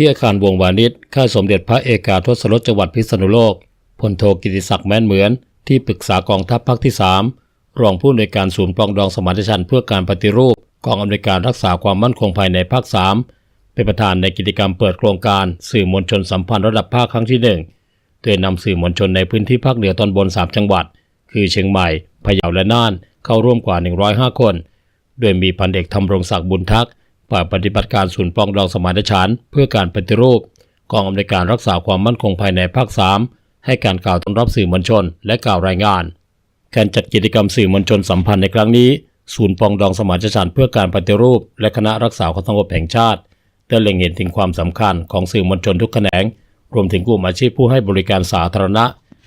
ที่อาคารวงวานิชค่าสมเด็จพระเอกาทศรสจังหวัดพิษณุโลกพลโทกิติศักดิ์แม้นเหมือน ที่ปรึกษากองทัพภาคที่ 3 รองผู้อำนวยการศูนย์ปรองดองสมานฉันท์เพื่อการปฏิรูปกองอำนวยการรักษาความมั่นคงภายในภาค 3 เป็นประธานในกิจกรรมเปิดโครงการสื่อมวลชนสัมพันธ์ระดับภาคครั้งที่ 1 โดยนำสื่อมวลชนในพื้นที่ภาคเหนือตอนบน 3 จังหวัด คือเชียงใหม่พะเยาและน่านเข้าร่วมกว่า 105 คน โดยมีพันเอกธำรงศักดิ์บุญทักษ์ ฝ่ายปฏิบัติการศูนย์ปองดองสมานฉันท์เพื่อการปฏิรูป กองอำนวยการรักษาความมั่นคงภายในภาค 3 ให้การกล่าวต้อนรับสื่อมวลชน และกล่าวรายงาน การจัดกิจกรรมสื่อมวลชนสัมพันธ์ในครั้งนี้ ศูนย์ปองดองสมานฉันท์เพื่อการปฏิรูป และคณะรักษาความสงบแห่งชาติได้เล็งเห็นถึงความสำคัญของสื่อมวลชนทุกแขนง รวมถึงกลุ่มอาชีพผู้ให้บริการสาธารณะ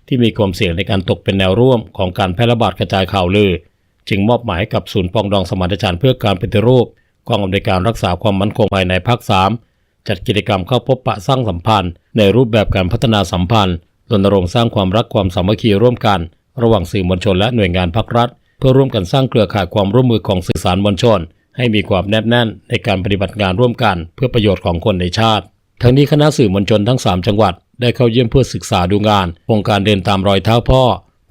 ที่มีความเสี่ยงในการตกเป็นแนวร่วมของการแพร่ระบาดกระจายข่าวลือ จึงมอบหมายให้กับศูนย์ปองดองสมานฉันท์เพื่อการปฏิรูป กองอำนวยการรักษาความมั่นคงภายในภาค 3 จัดกิจกรรมเข้าพบปะสร้างสัมพันธ์ ในรูปแบบการพัฒนาสัมพันธ์รณรงค์สร้างความรักความสามัคคีร่วมกัน ระหว่างสื่อมวลชนและหน่วยงานภาครัฐ เพื่อร่วมกันสร้างเครือข่ายความร่วมมือของสื่อสารมวลชน ให้มีความแนบแน่นในการปฏิบัติงานร่วมกัน เพื่อประโยชน์ของคนในชาติ ทั้งนี้คณะสื่อมวลชนทั้ง 3 จังหวัด ได้เข้าเยี่ยมเพื่อศึกษาดูงานโครงการเดินตามรอยเท้าพ่อ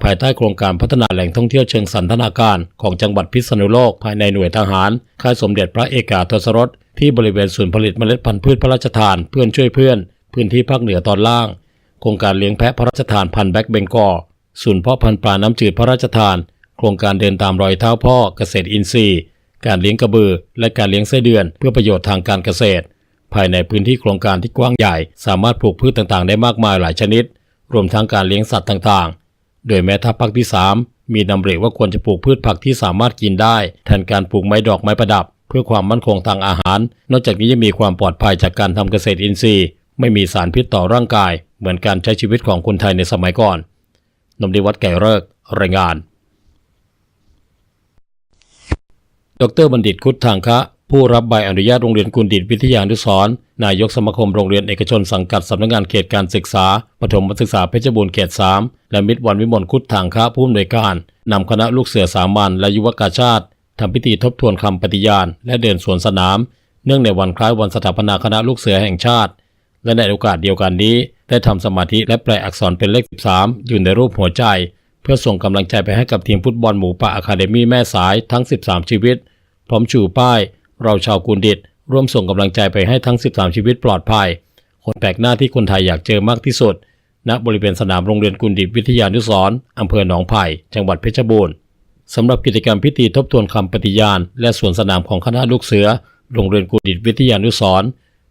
ภายใต้โครงการพัฒนาแหล่งท่องเที่ยวเชิงสันทนาการของจังหวัดพิษณุโลกภายในหน่วยทหาร ค่ายสมเด็จพระเอกาทศรสที่บริเวณศูนย์ผลิตเมล็ดพันธุ์พืชพระราชทานเพื่อนช่วยเพื่อน พื้นที่ภาคเหนือตอนล่าง โครงการเลี้ยงแพะพระราชทานพันธุ์แบ็กเบงกอศูนย์เพาะพันธุ์ปลาน้ำจืดพระราชทาน โครงการเดินตามรอยเท้าพ่อเกษตรอินทรีย์ การเลี้ยงกระบือ และการเลี้ยงไส้เดือน เพื่อประโยชน์ทางการเกษตร ภายในพื้นที่โครงการที่กว้างใหญ่ สามารถปลูกพืชต่างๆ ได้มากมายหลายชนิด รวมทั้งการเลี้ยงสัตว์ต่าง โดยแม้ถ้าภาคที่ 3 มีนำเรียว่าควรจะปลูกพืชผักที่สามารถกินได้ แทนการปลูกไม้ดอกไม้ประดับ เพื่อความมั่นคงทางอาหาร นอกจากนี้ยังมีความปลอดภัยจากการทำเกษตรอินทรีย์ ไม่มีสารพิษต่อร่างกาย เหมือนการใช้ชีวิตของคนไทยในสมัยก่อนนมดีวัดไก่เลิกรายงาน ดรบัณฑิตคุดทางคะ ผู้รับใบอนุญาตโรงเรียนกุลดิตวิทยานุสรนายกสมาคมโรงเรียนเอกชนสังกัดสำนักงานเขตการศึกษาปฐมศึกษาเพชรบูรณ์เขต 3 และมิตรวันวิมลคุดทางคะผู้อำนวยการนำคณะลูกเสือสามัญและยุวกาชาติทำพิธีทบทวนคำปฏิญาณ และเดินสวนสนาม เนื่องในวันคล้ายวันสถาปนาคณะลูกเสือแห่งชาติ และในโอกาสเดียวกันนี้ ได้ทำสมาธิและแปลอักษรเป็นเลข 13 อยู่ในรูปหัวใจ เพื่อส่งกำลังใจไปให้กับทีมฟุตบอลหมูป่าอะคาเดมี่แม่สายทั้ง 13 ชีวิต พร้อมชูป้าย เราชาวกุนดิตร่วมส่งกำลังใจไปให้ทั้ง 13 ชีวิตปลอดภัย คนแปลกหน้าที่คนไทยอยากเจอมากที่สุด ณ บริเวณสนามโรงเรียนกุนดิตวิทยานุสรอำเภอหนองไผ่ จังหวัดเพชรบูรณ์สำหรับกิจกรรมพิธีทบทวนคำปฏิญาณ และสวนสนามของคณะลูกเสือ โรงเรียนกุดิตวิทยานุสร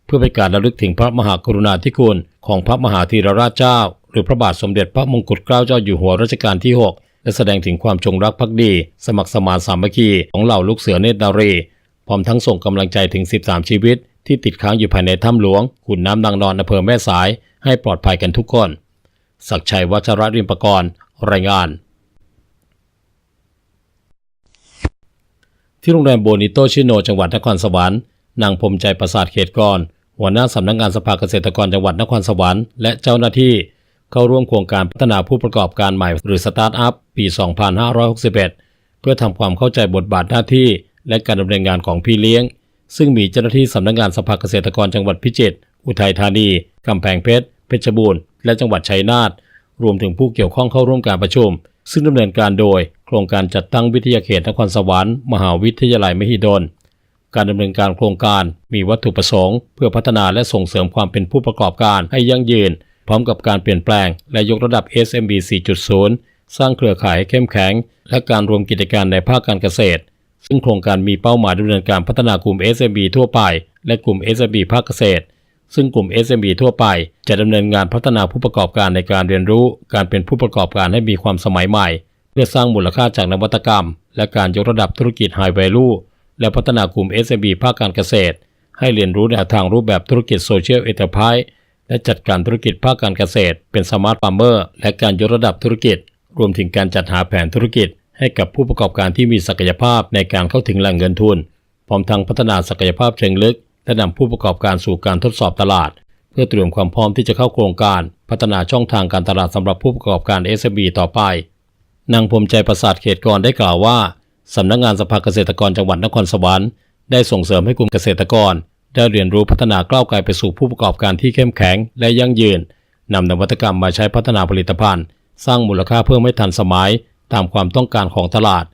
เพื่อเป็นการระลึกถึงพระมหากรุณาธิคุณของพระมหาธีรราชเจ้า หรือพระบาทสมเด็จพระมงกุฎเกล้าเจ้าอยู่หัวรัชกาลที่ 6 และแสดงถึงความจงรักภักดี สมัครสมานสามัคคีของเหล่าลูกเสือเนตรนารี พร้อมทั้งส่งกำลังใจถึง 13 ชีวิต ที่ติดค้างอยู่ภายในถ้ำหลวงขุนน้ำนางนอนอำเภอแม่สาย ให้ปลอดภัยกันทุกคน ศักชัยวัชรริมปรกรณ์รายงาน ที่โรงแรมโบนิโตชิโน จังหวัดนครสวรรค์นางพรมใจประสาทเขตกรหัวหน้าสำนักงานสภาเกษตรกรจังหวัดนครสวรรค์และเจ้าหน้าที่เข้าร่วมโครงการพัฒนาผู้ประกอบการใหม่หรือสตาร์ทอัพปี 2561 เพื่อทำความเข้าใจบทบาทหน้าที่ และการดำเนินงานของพี่เลี้ยง ซึ่งมีเจ้าหน้าที่สำนักงานสภาเกษตรกรจังหวัดพิจิตร อุทัยธานี กำแพงเพชร เพชรบูรณ์ และจังหวัดชัยนาท รวมถึงผู้เกี่ยวข้องเข้าร่วมการประชุม ซึ่งดำเนินการโดย โครงการจัดตั้งวิทยาเขตนครสวรรค์ มหาวิทยาลัยมหิดล การดำเนินการโครงการมีวัตถุประสงค์ เพื่อพัฒนาและส่งเสริมความเป็นผู้ประกอบการให้ยั่งยืน พร้อมกับการเปลี่ยนแปลง และยกระดับ SMB 4.0สร้างเครือข่ายให้เข้มแข็ง และการรวมกิจการในภาคการเกษตร ซึ่งโครงการมีเป้าหมายดำเนินการพัฒนากลุ่ม SMB ทั่วไป และกลุ่ม SMB ภาคเกษตร ซึ่งกลุ่ม SMB ทั่วไป จะดำเนินงานพัฒนาผู้ประกอบการในการเรียนรู้ การเป็นผู้ประกอบการให้มีความสมัยใหม่ เพื่อสร้างมูลค่าจากนวัตกรรม และการยกระดับธุรกิจ High Value และพัฒนากลุ่ม SMB ภาคการเกษตร ให้เรียนรู้แนวทางรูปแบบธุรกิจ Social Enterprise และจัดการธุรกิจภาคการเกษตร เป็น Smart Farmer และการยกระดับธุรกิจ รวมถึงการจัดหาแผนธุรกิจ ให้กับผู้ประกอบการที่มีศักยภาพในการเข้าถึงแหล่งเงินทุน พร้อมทั้งพัฒนาศักยภาพเชิงลึก และนำผู้ประกอบการสู่การทดสอบตลาด เพื่อเตรียมความพร้อมที่จะเข้าโครงการ พัฒนาช่องทางการตลาดสำหรับผู้ประกอบการ SME ต่อไป นางพรมใจประสาทเขตกรได้กล่าวว่าสำนักงานสภาเกษตรกรจังหวัดนครสวรรค์ได้ส่งเสริมให้กลุ่มเกษตรกร ได้เรียนรู้พัฒนาก้าวไกลไปสู่ผู้ประกอบการที่เข้มแข็งและยั่งยืนนำนวัตกรรมมาใช้พัฒนาผลิตภัณฑ์ สร้างมูลค่าเพิ่มให้ทันสมัย ตามความต้องการของตลาด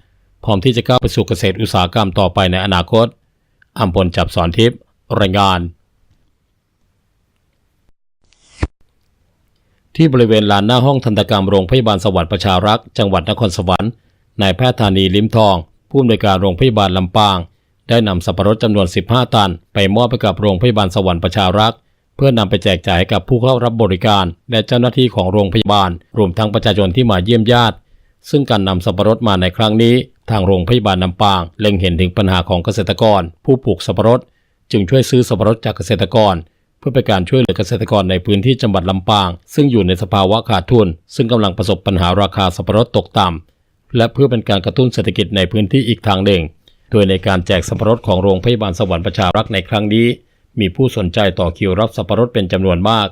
พร้อมที่จะก้าวไปสู่เกษตรอุตสาหกรรมต่อไปในอนาคตอัมพลจับสอนทิพย์รายงาน ที่บริเวณลานหน้าห้องทันตกรรมโรงพยาบาลสวัสดิ์ประชารักษ์จังหวัดนครสวรรค์นายแพทย์ธานีลิ้มทอง ผู้อำนวยการโรงพยาบาลลำปาง ได้นำสับปะรดจำนวน 15 ตัน ไปมอบให้กับโรงพยาบาลสวรรค์ประชารักษ์เพื่อนำไปแจกจ่ายให้กับผู้เข้ารับบริการ และเจ้าหน้าที่ของโรงพยาบาล รวมทั้งประชาชนที่มาเยี่ยมญาติ ซึ่งการนำสับปะรดมาในครั้งนี้ ทางโรงพยาบาลลำปาง เล็งเห็นถึงปัญหาของเกษตรกร ผู้ปลูกสับปะรด จึงช่วยซื้อสับปะรดจากเกษตรกร เพื่อเป็นการช่วยเหลือเกษตรกรในพื้นที่จังหวัดลำปาง ซึ่งอยู่ในสภาวะขาดทุน ซึ่งกำลังประสบปัญหาราคาสับปะรดตกต่ำและเพื่อเป็นการกระตุ้นเศรษฐกิจในพื้นที่อีกทางหนึ่ง โดยในการแจกสับปะรดของโรงพยาบาลสวรรค์ประชารักษ์ในครั้งนี้ มีผู้สนใจต่อคิวรับสับปะรดเป็นจำนวนมาก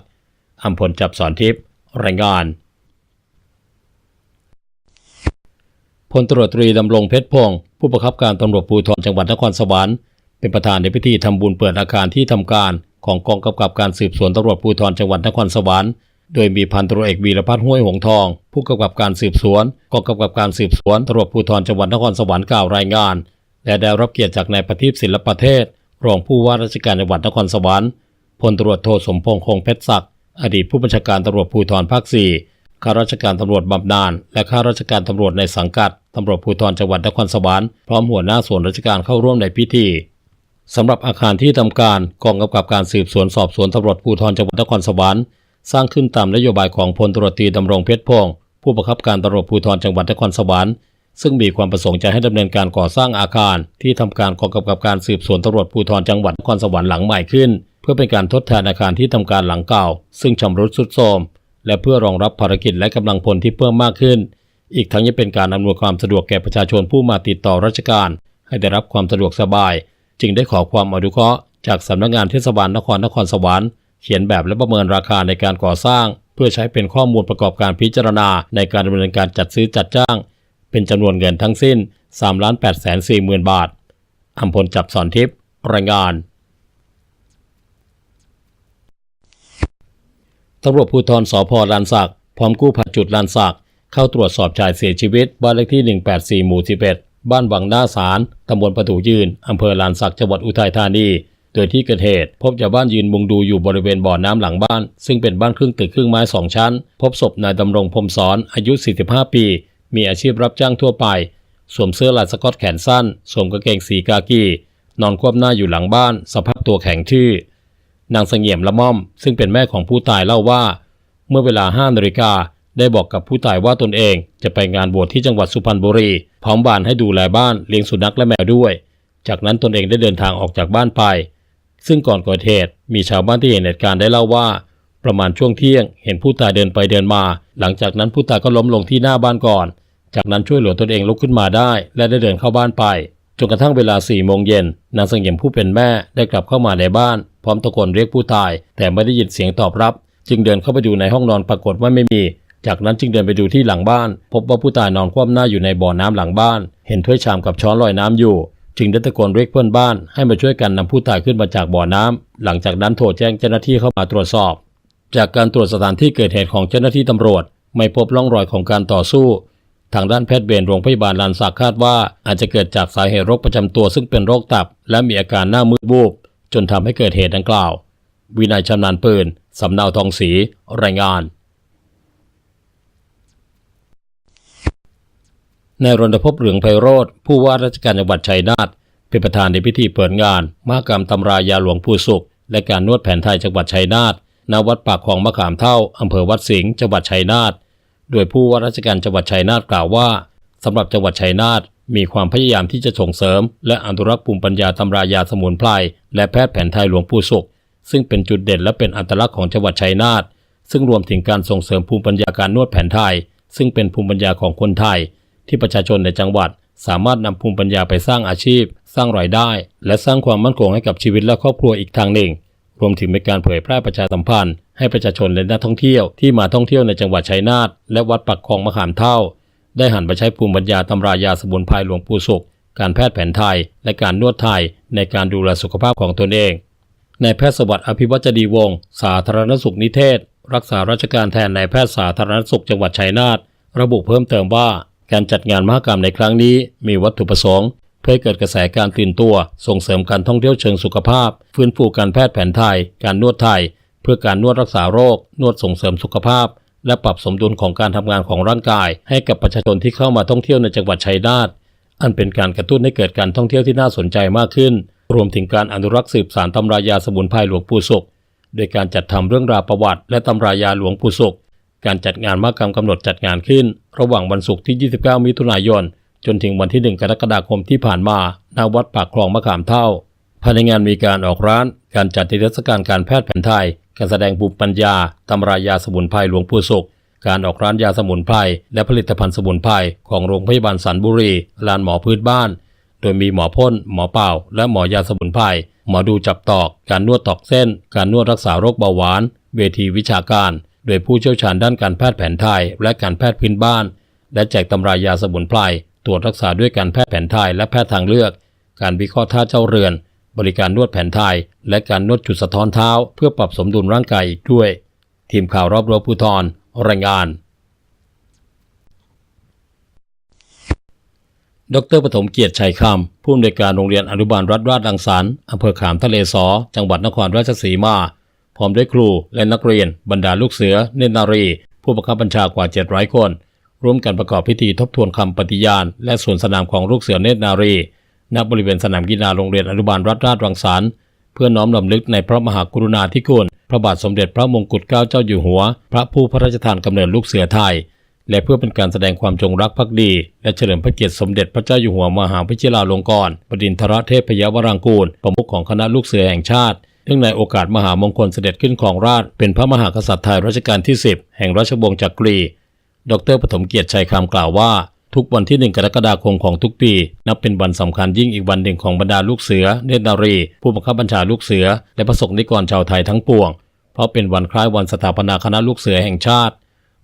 อัมพลจับสอนทิพย์รายงาน พลตรวจตรีดำรงเพชรพงศ์ผู้บังคับการตำรวจภูธรจังหวัดนครสวรรค์เป็นประธานในพิธีทำบุญเปิดอาคารที่ทำการของกองกำกับการสืบสวนตำรวจภูธรจังหวัดนครสวรรค์โดยมีพันตำรวจเอกวีรพัฒน์ห้วยหงทอง ผู้กำกับการสืบสวนกองกำกับการสืบสวนตำรวจภูธรจังหวัดนครสวรรค์กล่าวรายงาน และได้รับเกียรติจากนายประทีปศิลปเทศ รองผู้ว่าราชการจังหวัดนครสวรรค์พลตรวจโทสมพงษ์คงเพชรศักดิ์อดีตผู้บัญชาการตำรวจภูธรภาคสี่ ข้าราชการตำรวจบำนาญและข้าราชการตำรวจในสังกัดตำรวจภูธรจังหวัดนครสวรรค์พร้อมหัวหน้าส่วนราชการเข้าร่วมในพิธีสำหรับอาคารที่ทำการกองกำกับการสืบสวนสอบสวนตำรวจภูธรจังหวัดนครสวรรค์สร้างขึ้นตามนโยบายของพลตรวจตีดำรงเพชรพงศ์ผู้บังคับการตำรวจภูธรจังหวัดนครสวรรค์ซึ่งมีความประสงค์จะให้ดำเนินการก่อสร้างอาคาร ที่ทำการกองกำกับการสืบสวนตำรวจภูธรจังหวัดนครสวรรค์หลังใหม่ขึ้น เพื่อเป็นการทดแทนอาคารที่ทำการหลังเก่า ซึ่งชำรุดทรุดโทรม และเพื่อรองรับภารกิจและกำลังพลที่เพิ่มมากขึ้น อีกทั้งยังเป็นการอำนวยความสะดวกแก่ประชาชนผู้มาติดต่อราชการ ให้ได้รับความสะดวกสบาย จึงได้ขอความอนุเคราะห์จากสำนักงานเทศบาลนครนครสวรรค์เขียนแบบและประเมินราคาในการก่อสร้าง เพื่อใช้เป็นข้อมูลประกอบการพิจารณาในการดำเนินการจัดซื้อจัดจ้าง เป็นจำนวนเงินทั้งสิ้น3ล้าน8แสน4หมื่นบาทอัมพลจับสอนทิพย์รายงาน ตำรวจภูธรสพลานสักพร้อมกู้ภัยจุดลานสักเข้าตรวจสอบชายเสียชีวิตบ้านเลขที่ 184 หมู่ 11 บ้านวังหน้าสารตำบลประตูยืนอำเภอลานสักจังหวัดอุทัยธานี โดยที่เกิดเหตุ พบชาวบ้านยืนมุงดูอยู่บริเวณบ่อน้ำหลังบ้าน ซึ่งเป็นบ้านครึ่งตึกครึ่งไม้สองชั้น พบศพนายดำรงพรมสอนอายุ 45 ปี มีอาชีพรับจ้างทั่วไป สวมเสื้อลายสก๊อตแขนสั้น สวมกางเกงสีกากี นอนคว่ำหน้าอยู่หลังบ้าน สภาพตัวแข็งชื่อ นางเสงี่ยมละม่อม ซึ่งเป็นแม่ของผู้ตายเล่าว่า เมื่อเวลา5นาฬิกาได้บอกกับผู้ตายว่าตนเองจะไปงานบวชที่จังหวัดสุพรรณบุรี พร้อมบ้านให้ดูแลบ้านเลี้ยงสุนัขและแมวด้วย จากนั้นตนเองได้เดินทางออกจากบ้านไป ซึ่งก่อนเกิดเหตุมีชาวบ้านที่เห็นเหตุการณ์ได้เล่าว่า ประมาณช่วงเที่ยง เห็นผู้ตายเดินไปเดินมา หลังจากนั้นผู้ตายก็ล้มลงที่หน้าบ้านก่อน จากนั้นช่วยเหลือตนเองลุกขึ้นมาได้ และได้เดินเข้าบ้านไปจนกระทั่งเวลา4ี่โมงเย็นนางเสงี่ยมผู้เป็นแม่ได้กลับเข้ามาในบ้าน พร้อมตะโกนเรียกผู้ตาย แต่ไม่ได้ยินเสียงตอบรับ จึงเดินเข้าไปดูในห้องนอนปรากฏว่าไม่มี จากนั้นจึงเดินไปดูที่หลังบ้าน พบว่าผู้ตายนอนคว่ำหน้าอยู่ในบ่อน้ำหลังบ้าน เห็นถ้วยชามกับช้อนลอยน้ำอยู่ จึงได้ตะโกนเรียกเพื่อนบ้าน ให้มาช่วยกันนำผู้ตายขึ้นมาจากบ่อน้ำหลังจากนั้นโทรแจ้งเจ้าหน้าที่เข้ามาตรวจสอบ จากการตรวจสถานที่เกิดเหตุของเจ้าหน้าที่ตำรวจ ไม่พบร่องรอยของการต่อสู้ทางด้านแพทย์เวรโรงพยาบาลลานสักคาดว่าอาจจะเกิดจากสาเหตุโรคประจำตัวซึ่งเป็นโรคตับ และมีอาการหน้ามืดวูบ จนทำให้เกิดเหตุดังกล่าว วินัยชำนาญปืนสำเนาทองศรีรายงานนายรณพบเหลืองไพโรธผู้ว่าราชการจังหวัดชัยนาทเป็นประธานในพิธีเปิดงาน มหกรรมตำรายาหลวงปู่สุข และการนวดแผนไทยจังหวัดชัยนาทณวัดปากคลองมะขามเท่าอำเภอวัดสิงห์จังหวัดชัยนาทโดยผู้ว่าราชการจังหวัดชัยนาทกล่าวว่าสำหรับจังหวัดชัยนาท มีความพยายามที่จะส่งเสริม และอนุรักษ์ภูมิปัญญาตำรายาสมุนไพรและแพทย์แผนไทยหลวงปู่สุขซึ่งเป็นจุดเด่นและเป็นอัตลักษณ์ของจังหวัดชัยนาทซึ่งรวมถึงการส่งเสริมภูมิปัญญาการนวดแผนไทย ซึ่งเป็นภูมิปัญญาของคนไทย ที่ประชาชนในจังหวัด สามารถนำภูมิปัญญาไปสร้างอาชีพ สร้างรายได้ และสร้างความมั่นคงให้กับชีวิตและครอบครัวอีกทางหนึ่ง รวมถึงเป็นการเผยแพร่ประชาสัมพันธ์ ให้ประชาชนและนักท่องเที่ยวที่มาท่องเที่ยวในจังหวัดชัยนาทและวัดปักคลองมะขามเท่า ได้หันมาใช้ภูมิปัญญาตำรายาสมุนไพรหลวงปู่สุข การแพทย์แผนไทย และการนวดไทยในการดูแลสุขภาพของตนเอง นายแพทย์สวัสดิ์อภิวัจดีวงศ์สาธารณสุขนิเทศ รักษาราชการแทนนายแพทย์สาธารณสุขจังหวัดชัยนาทระบุเพิ่มเติมว่าการจัดงานมหกรรมในครั้งนี้มีวัตถุประสงค์ เพื่อเกิดกระแสการตื่นตัว ส่งเสริมการท่องเที่ยวเชิงสุขภาพ ฟื้นฟูการแพทย์แผนไทย การนวดไทย เพื่อการนวดรักษาโรค นวดส่งเสริมสุขภาพ และปรับสมดุลของการทำงานของร่างกาย ให้กับประชาชนที่เข้ามาท่องเที่ยวในจังหวัดชัยนาทอันเป็นการกระตุ้นให้เกิดการท่องเที่ยวที่น่าสนใจมากขึ้น รวมถึงการอนุรักษ์สืบสานตำรายาสมุนไพรหลวงปู่สุขโดยการจัดทำเรื่องราวประวัติ และตำรายาหลวงปู่สุขการจัดงานมหกรรมกำหนดจัดงานขึ้น ระหว่างวันศุกร์ที่ 29 มิถุนายน จนถึงวันที่ 1 กรกฎาคมที่ผ่านมาณวัดปากคลองมะขามเท่าภายในงานมีการออกร้าน การจัดนิทรรศการการแพทย์แผนไทย การแสดงภูมิปัญญาตำรายาสมุนไพรหลวงปู่สุขการออกร้านยาสมุนไพรและผลิตภัณฑ์สมุนไพรของโรงพยาบาลสันบุรีลานหมอพื้นบ้าน โดยมีหมอพ่น หมอเป่า และหมอยาสมุนไพรหมอดูจับตอก การนวดตอกเส้น การนวดรักษาโรคเบาหวาน เวทีวิชาการ โดยผู้เชี่ยวชาญด้านการแพทย์แผนไทย และการแพทย์พื้นบ้าน และแจกตำรายาสมุนไพรตรวจรักษาด้วยการแพทย์แผนไทยและแพทย์ทางเลือก การวิเคราะห์ท่าเจ้าเรือน บริการนวดแผนไทย และการนวดจุดสะท้อนเท้า เพื่อปรับสมดุลร่างกายอีกด้วย ทีมข่าวรอบรั้วภูธรรายงาน ดรปฐมเกียรติชัยคำผู้อำนวยการโรงเรียนอนุบาลรัฐราชดังสรรค์อำเภอขามทะเลสอ จังหวัดนครราชสีมา พร้อมด้วยครูและนักเรียน บรรดาลูกเสือ เนตรนารี ผู้บังคับบัญชากว่า700คน ร่วมกันประกอบพิธีทบทวนคำปฏิญาณ และสวนสนามของลูกเสือเนตรนารี ณบริเวณสนามกีฬาโรงเรียนอนุบาลรัฐราชรังสรรค์เพื่อน้อมรำลึกในพระมหากรุณาธิคุณ พระบาทสมเด็จพระมงกุฎเกล้าเจ้าอยู่หัว พระผู้พระราชทานกำเนิดลูกเสือไทย และเพื่อเป็นการแสดงความจงรักภักดี และเฉลิมพระเกียรติสมเด็จพระเจ้าอยู่หัวมหาวิชิราลงกรณ์บดินทรเทพยวรางกูล ประมุขของคณะลูกเสือแห่งชาติเนื่องในโอกาสมหามงคลเสด็จขึ้นของราชเป็นพระมหากษัตริย์ไทยรัชกาลที่ 10 แห่งราชวงศ์จักรี ดรปฐมเกียรติชัยคำกล่าวว่า ทุกวันที่ 1 กรกฎาคมของทุกปี นับเป็นวันสำคัญยิ่งอีกวันหนึ่งของบรรดาลูกเสือเนตรนารี ผู้บังคับบัญชาลูกเสือ และประสงค์นิกรชาวไทยทั้งปวง เพราะเป็นวันคล้ายวันสถาปนาคณะลูกเสือแห่งชาติ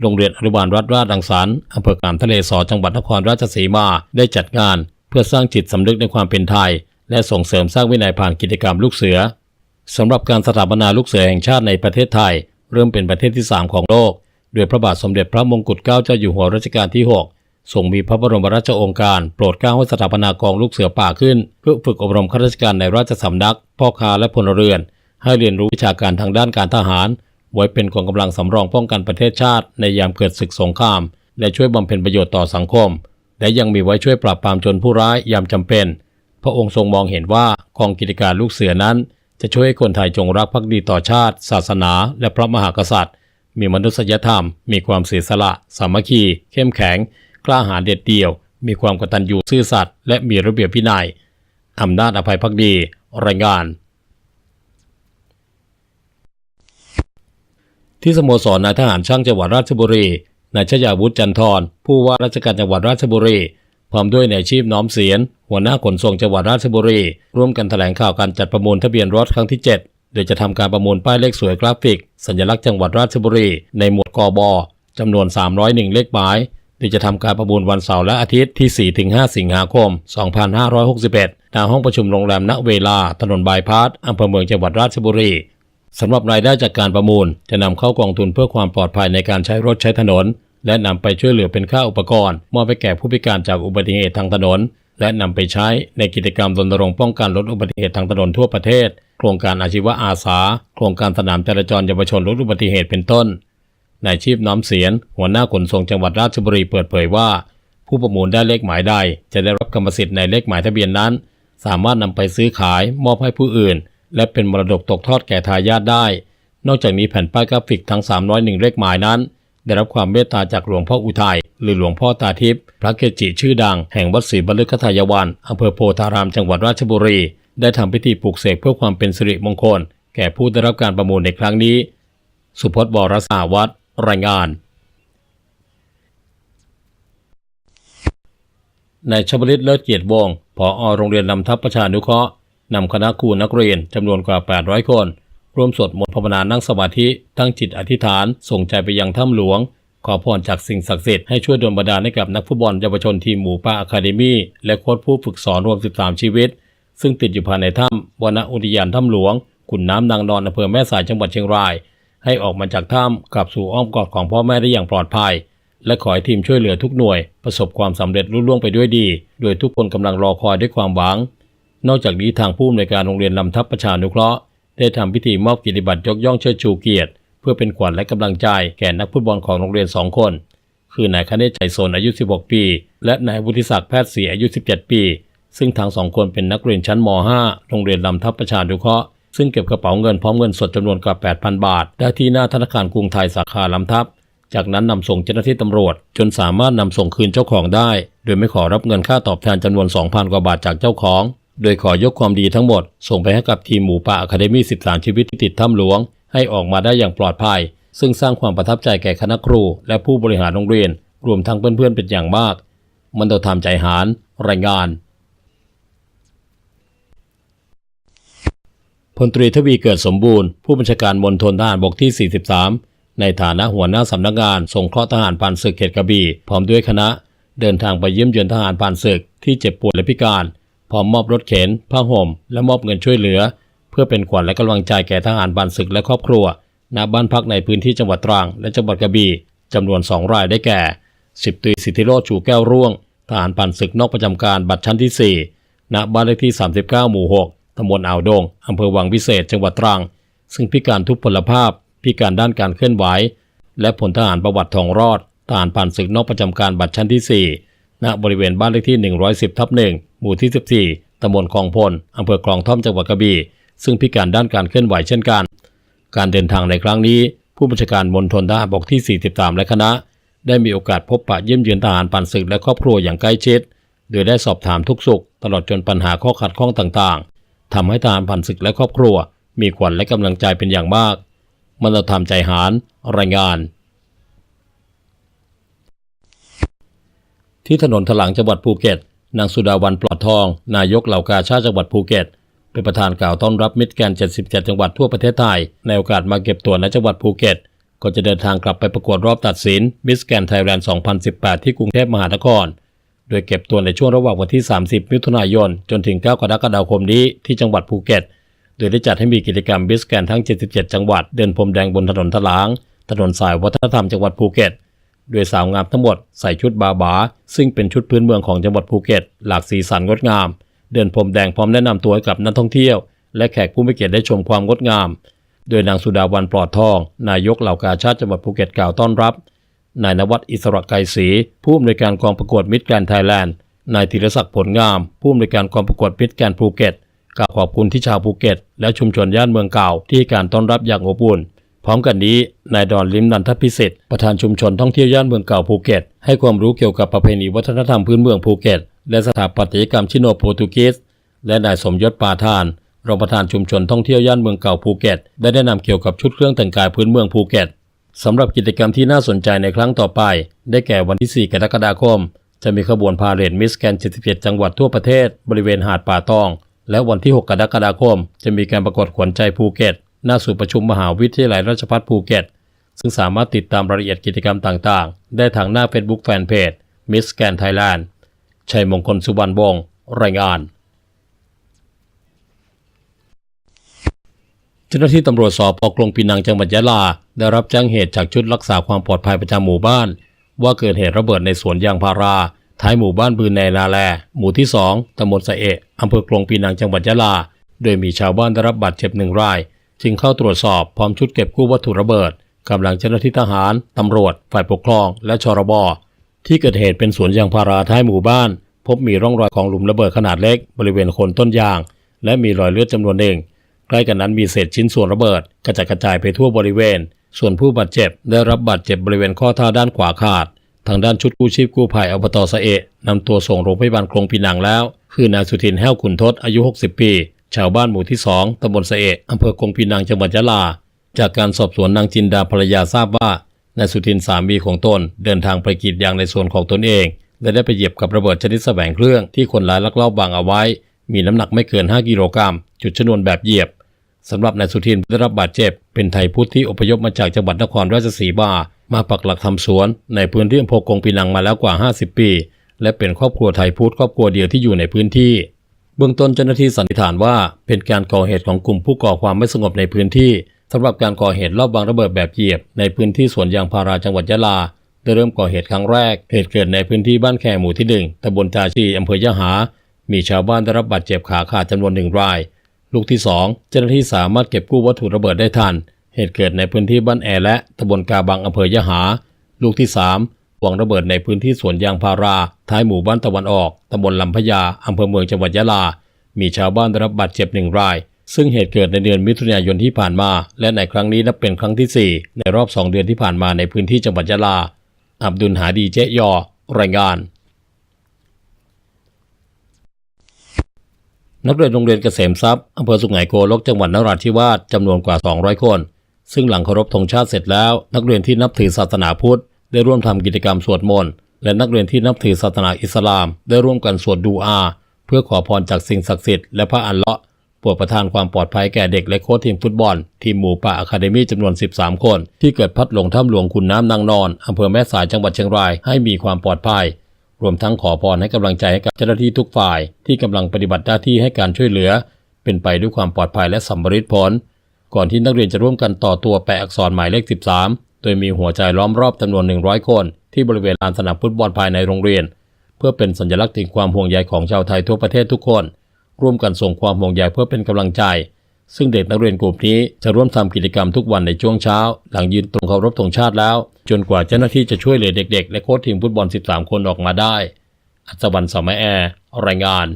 โรงเรียนอนุบาลรัฐราชดังสรรค์อำเภอขามทะเลสอจังหวัดนครราชสีมาได้จัดงาน เพื่อสร้างจิตสำนึกในความเป็นไทย และส่งเสริมสร้างวินัยผ่านกิจกรรมลูกเสือสำหรับการสถาปนาลูกเสือแห่งชาติในประเทศไทย เริ่มเป็นประเทศที่ 3 ของโลก โดยพระบาทสมเด็จพระมงกุฎเกล้าเจ้าอยู่หัวรัชกาลที่ 6 ทรงมีพระบรมราชโองการ โปรดเกล้าให้สถาปนากองลูกเสือป่าขึ้น เพื่อฝึกอบรมข้าราชการในราชสำนัก พ่อค้าและพลเรือน ให้เรียนรู้วิชาการทางด้านการทหาร ไว้เป็นกองกำลังสำรองป้องกันประเทศชาติ ในยามเกิดศึกสงคราม และช่วยบำเพ็ญประโยชน์ต่อสังคม และยังมีไว้ช่วยปราบปรามโจรผู้ร้ายยามจำเป็น พระองค์ทรงมองเห็นว่ากองกิจการลูกเสือนั้น จะช่วยให้คนไทยจงรักภักดีต่อชาติ ศาสนา และพระมหากษัตริย์ มีมนุษยธรรม มีความเสียสละ สามัคคี เข้มแข็ง กล้าหาญเด็ดเดี่ยว มีความกตัญญูซื่อสัตย์และมีระเบียบวินัยอำนาจอภัยพักดี รายงาน ที่สโมสรนายทหารช่างจังหวัดราชบุรีนายชยาวุฒิจันทร์ผู้ว่าราชการจังหวัดราชบุรีพร้อมด้วยนายชีพน้อมเสียน หัวหน้าขนส่งจังหวัดราชบุรี ร่วมกันแถลงข่าวการจัดประมูลทะเบียนรถครั้งที่ 7 โดยจะทำการประมูลป้ายเลขสวยกราฟิก สัญลักษณ์จังหวัดราชบุรี ในหมวดกบจำนวน 301 เลขหมาย โดยจะทำการประมูลวันเสาร์และอาทิตย์ที่ 4-5 สิงหาคม 2561ณห้องประชุมโรงแรมณเวลา ถนนบายพาสอำเภอเมืองจังหวัดราชบุรีสำหรับรายได้จากการประมูล จะนำเข้ากองทุนเพื่อความปลอดภัยในการใช้รถใช้ถนน และนำไปช่วยเหลือเป็นค่าอุปกรณ์ มอบไปแก่ผู้พิการจากอุบัติเหตุทางถนน และนำไปใช้ในกิจกรรมรณรงค์ป้องกันลดอุบัติเหตุทางถนนทั่วประเทศ โครงการอาชีวะอาสา โครงการสนามจราจรเยาวชนลดอุบัติเหตุเป็นต้น นายชีพน้อมเสียน หัวหน้าขนส่งจังหวัดราชบุรีเปิดเผยว่า ผู้ประมูลได้เลขหมายใด จะได้รับกรรมสิทธิ์ในเลขหมายทะเบียนนั้น สามารถนำไปซื้อขายมอบให้ผู้อื่น และเป็นมรดกตกทอดแก่ทายาทได้ นอกจากนี้แผ่นป้ายกราฟิกทั้ง 301 เลขหมายนั้น ได้รับความเมตตาจากหลวงพ่ออุทัยหรือหลวงพ่อตาทิพย์พระเกจิชื่อดังแห่งวัดศรีบรรลึกทายวันอำเภอโพธารามจังหวัดราชบุรี ได้ทำพิธีปลูกเสกเพื่อความเป็นสิริมงคล แก่ผู้ได้รับการประมูลในครั้งนี้ สุพจน์บรสาวัตร รายงานนายชวลิตเลิศเกียรติวงศ์ผอโรงเรียนลำทัพประชานุเคราะห์นำคณะครูนักเรียนจำนวนกว่า 800 คน ร่วมสวดมนต์ภาวนานั่งสมาธิตั้งจิตอธิษฐาน ส่งใจไปยังถ้ำหลวง ขอพรจากสิ่งศักดิ์สิทธิ์ให้ช่วยดลบันดาลให้กับนักฟุตบอลเยาวชนทีมหมูป่าอะคาเดมี่และโค้ชผู้ฝึกสอนรวม 13 ชีวิต ซึ่งติดอยู่ภายในถ้ำวนอุทยานถ้ำหลวงขุนน้ำนางนอนอำเภอแม่สายจังหวัดเชียงราย ให้ออกมาจากถ้ำกลับสู่อ้อมกอดของพ่อแม่ได้อย่างปลอดภัย และขอให้ทีมช่วยเหลือทุกหน่วย ประสบความสำเร็จรุ่ล่วงไปด้วยดี โดยทุกคนกำลังรอคอยด้วยความหวัง นอกจากนี้ทางผู้อำนวยการโรงเรียนลำทัพประชานุเคราะห์ได้ทำพิธีมอบกิจบัตรยกย่องเชิดชูเกียรติ เพื่อเป็นขวัญและกำลังใจแก่นักฟุตบอลของโรงเรียนสองคน คือนายคเนศใจโซนอายุ 16 ปี และนายวุฒิศักดิ์แพทย์ศรีอายุ 17 ปี ซึ่งทั้งสองคนเป็นนักเรียนชั้นม .5 โรงเรียนลำทัพประชานุเคราะห์ ซึ่งเก็บกระเป๋าเงินพร้อมเงินสดจำนวนกว่า 8,000 บาท ได้ที่หน้าธนาคารกรุงไทยสาขาลำทัพจากนั้นนำส่งเจ้าหน้าที่ตำรวจ จนสามารถนำส่งคืนเจ้าของได้ โดยไม่ขอรับเงินค่าตอบแทนจำนวน 2,000 กว่าบาทจากเจ้าของ โดยขอยกความดีทั้งหมด ส่งไปให้กับทีมหมูป่าอะคาเดมี่ 13 ชีวิตที่ติดถ้ำหลวง ให้ออกมาได้อย่างปลอดภัย ซึ่งสร้างความประทับใจแก่คณะครู และผู้บริหารโรงเรียน รวมทั้งเพื่อนๆเป็นอย่างมาก มันโดทำใจหาร รายงาน พลตรีทวีเกิดสมบูรณ์ ผู้บัญชาการมณฑลทหารบกที่ 43 ในฐานะหัวหน้าสำนักงานสงเคราะห์ทหารผ่านศึกเขตกระบี่พร้อมด้วยคณะ เดินทางไปเยี่ยมเยือนทหารผ่านศึกที่เจ็บป่วยและพิการ พร้อมมอบรถเข็นผ้าห่ม และมอบเงินช่วยเหลือ เพื่อเป็นขวัญและกำลังใจแก่ทหารผ่านศึกและครอบครัวณบ้านพักในพื้นที่จังหวัดตรังและจังหวัดกระบี่จำนวน2รายได้แก่10ตรีสิทธิโรจน์ชูแก้วร่วงทหารผ่านศึกนอกประจำการบัตรชั้นที่4ณบ้านเลขที่ 39 หมู่ 6 ตำบลอ่าวดงอำเภอวังวิเศษ จังหวัดตรัง ซึ่งพิการทุพพลภาพ พิการด้านการเคลื่อนไหว และผลทหารประวัติทองรอดทหารผ่านศึกนอกประจำการบัตรชั้นที่ 4 ณ บริเวณบ้านเลขที่ 110ทับ1หมู่ที่ 14ตำบลคลองพลอำเภอคลองท่อม จังหวัดกระบี่ ซึ่งพิการด้านการเคลื่อนไหวเช่นกัน การเดินทางในครั้งนี้ ผู้บัญชาการมณฑลทหารบกที่ 43 และคณะ ได้มีโอกาสพบปะเยี่ยมเยือนทหารผ่านศึกและครอบครัวอย่างใกล้ชิด โดยได้สอบถามทุกสุข ตลอดจนปัญหาข้อขัดข้องต่าง ทำให้ทหารผ่านศึกและครอบครัว มีขวัญและกำลังใจเป็นอย่างมาก มันเราทำใจหารรายงาน ที่ถนนถลางจังหวัดภูเก็ต นางสุดาวันปลอดทอง นายกเหล่ากาชาติจังหวัดภูเก็ต เป็นประธานกล่าวต้อนรับมิตรแกน 77 จังหวัดทั่วประเทศไทย ในโอกาสมาเก็บตัวในจังหวัดภูเก็ตก็จะเดินทางกลับไปประกวดรอบตัดสินมิสแกนไทยแลนด์ 2018 ที่กรุงเทพมหานคร โดยเก็บตัวในช่วงระหว่างวันที่ 30 มิถุนายน จนถึง 9 กรกฎาคมนี้ที่จังหวัดภูเก็ต โดยได้จัดให้มีกิจกรรมบิสแกนทั้ง 77 จังหวัด เดินพรมแดงบนถนนทลาง ถนนสายวัฒนธรรมจังหวัดภูเก็ต โดยสาวงามทั้งหมดใส่ชุดบาบา ซึ่งเป็นชุดพื้นเมืองของจังหวัดภูเก็ต หลากสีสันงดงาม เดินพรมแดงพร้อมแนะนำตัวให้กับนักท่องเที่ยว และแขกผู้มีเกียรติได้ชมความงดงาม โดยนางสุดาวันปลอดทอง นายกเหล่ากาชาติจังหวัดภูเก็ตกล่าวต้อนรับ นายนวัดอิสระไกรศรีผู้อำนวยการกองประกวดมิตรแกรนไทยแลนด์ นายธีรศักดิ์ผลงาม ผู้อำนวยการกองประกวดมิตรแกรนภูเก็ตกล่าวขอบคุณที่ชาวภูเก็ต และชุมชนย่านเมืองเก่าที่ให้การต้อนรับอย่างอบอุ่น พร้อมกันนี้นายดอนลิมนันทพิสิทธิ์ประธานชุมชนท่องเที่ยวย่านเมืองเก่าภูเก็ต ให้ความรู้เกี่ยวกับประเพณีวัฒนธรรมพื้นเมืองภูเก็ต และสถาปัตยกรรมชิโนโปรตุเกสและนายสมยศปาทานรองประธานชุมชนท่องเที่ยวย่านเมืองเก่าภูเก็ต ได้แนะนำเกี่ยวกับชุดเครื่องแต่งกายพื้นเมืองภูเก็ต สำหรับกิจกรรมที่น่าสนใจในครั้งต่อไป ได้แก่วันที่ 4 กรกฎาคม จะมีขบวนพาเหรดมิสแกน 77 จังหวัดทั่วประเทศ บริเวณหาดป่าตอง และวันที่ 6 กรกฎาคม จะมีการประกวดขวัญใจภูเก็ต หน้าศูนย์ประชุมมหาวิทยาลัยราชภัฏภูเก็ต ซึ่งสามารถติดตามรายละเอียดกิจกรรมต่างๆ ได้ทางหน้า Facebook Fanpage Miss Scan Thailand ชัยมงคลสุวรรณวงศ์รายงาน เจ้าหน้าที่ตำรวจสอบพกรงปีนังจังหวัดยะลา ได้รับแจ้งเหตุจากชุดรักษาความปลอดภัยประจำหมู่บ้าน ว่าเกิดเหตุระเบิดในสวนยางพารา ท้ายหมู่บ้านบืนในนาแล หมู่ที่ 2ตำบลสะเอะอำเภอกรงปีนังจังหวัดยะลา โดยมีชาวบ้านได้รับบาดเจ็บหนึ่งราย จึงเข้าตรวจสอบพร้อมชุดเก็บกู้วัตถุระเบิดกำลังเจ้าหน้าที่ทหาร ตำรวจ ฝ่ายปกครอง และชรบที่เกิดเหตุเป็นสวนยางพาราท้ายหมู่บ้าน พบมีร่องรอยของหลุมระเบิดขนาดเล็กบริเวณโคนต้นยาง และมีรอยเลือดจำนวนหนึ่ง ใกล้กันนั้นมีเศษชิ้นส่วนระเบิดกระจัดกระจายไปทั่วบริเวณ ส่วนผู้บาดเจ็บได้รับบาดเจ็บบริเวณข้อเท้าด้านขวาขาด ทางด้านชุดกู้ชีพกู้ภัยอบตสะเอะนำตัวส่งโรงพยาบาลกรงปีนังแล้ว คือนายสุทินแห้วขุนทศอายุ 60 ปี ชาวบ้านหมู่ที่ 2ตำบลสะเอะอำเภอกรงปีนังจังหวัดยะลา จากการสอบสวนนางจินดาภรรยาทราบว่านายสุทินสามีของตนเดินทางไปกรีดยางในส่วนของตนเองและได้ไปเหยียบกับระเบิดชนิดแสวงเครื่องที่คนร้ายลักลอบวางเอาไว้ มีน้ำหนักไม่เกิน 5 กิโลกรัมจุดชนวนแบบเหยียบ สำหรับนายสุทินได้รับบาดเจ็บ เป็นไทยพุทธที่อพยพมาจากจังหวัดนครราชสีมามาปักหลักทำสวน ในพื้นที่อำเภอกงปีนังมาแล้วกว่า 50 ปี และเป็นครอบครัวไทยพุทธครอบครัวเดียวที่อยู่ในพื้นที่ เบื้องต้นเจ้าหน้าที่สันนิษฐานว่า เป็นการก่อเหตุของกลุ่มผู้ก่อความไม่สงบในพื้นที่สำหรับการก่อเหตุรอบวางระเบิดแบบเหยียบ ในพื้นที่สวนยางพาราจังหวัดยะลาได้เริ่มก่อเหตุครั้งแรก เหตุเกิดในพื้นที่บ้านแคหมู่ที่หนึ่งตำบลตาชีอำเภอยะหา มีชาวบ้านได้รับบาดเจ็บขาขาดจำนวนหนึ่งราย ลูกที่สองเจ้าหน้าที่สามารถเก็บกู้วัตถุระเบิดได้ทัน เหตุเกิดในพื้นที่บ้านแอและตำบลกาบังอำเภอยะหา ลูกที่สามวางระเบิดในพื้นที่สวนยางพารา ท้ายหมู่บ้านตะวันออกตำบลลำพญาอำเภอเมืองจังหวัดยะลา มีชาวบ้านได้รับบาดเจ็บหนึ่งราย ซึ่งเหตุเกิดในเดือนมิถุนายนที่ผ่านมา และในครั้งนี้นับเป็นครั้งที่ 4 ในรอบ 2 เดือนที่ผ่านมาในพื้นที่จังหวัดยะลา อับดุลหาดีเจยอ รายงาน นักเรียนโรงเรียนเกษมทรัพย์อำเภอสุไหงโกลกจังหวัดนราธิวาสจำนวนกว่า 200 คน ซึ่งหลังเคารพธงชาติเสร็จแล้ว นักเรียนที่นับถือศาสนาพุทธได้ร่วมทำกิจกรรมสวดมนต์และนักเรียนที่นับถือศาสนาอิสลาม ได้ร่วมกันสวดดูอา เพื่อขอพรจากสิ่งศักดิ์สิทธิ์และพระอัลเลาะห์โปรดประทานความปลอดภัยแก่เด็กและโค้ชทีมฟุตบอล ทีมหมูป่าอะคาเดมี่จำนวน 13 คน ที่เกิดพัดหลงถ้ำหลวงขุนน้ำนางนอนอำเภอแม่สายจังหวัดเชียงรายให้มีความปลอดภัย รวมทั้งขอพรให้กำลังใจให้กับเจ้าหน้าที่ทุกฝ่ายที่กำลังปฏิบัติหน้าที่ให้การช่วยเหลือ เป็นไปด้วยความปลอดภัยและสัมบริดผล ก่อนที่นักเรียนจะร่วมกันต่อตัวแปะอักษรหมายเลข 13 โดยมีหัวใจล้อมรอบจำนวน 100 คน ที่บริเวณลานสนามฟุตบอลภายในโรงเรียน เพื่อเป็นสัญลักษณ์ถึงความห่วงใยของชาวไทยทั่วประเทศทุกคน ร่วมกันส่งความห่วงใยเพื่อเป็นกำลังใจ ซึ่งเด็กนักเรียนกลุ่มนี้จะร่วมทำกิจกรรมทุกวันในช่วงเช้า หลังยืนตรงเคารพธงชาติแล้ว จนกว่าเจ้าหน้าที่จะช่วยเหลือเด็กๆ และโค้ชทีมฟุตบอล 13 คนออกมาได้ อัศวรรณสมัยแอร์รายงาน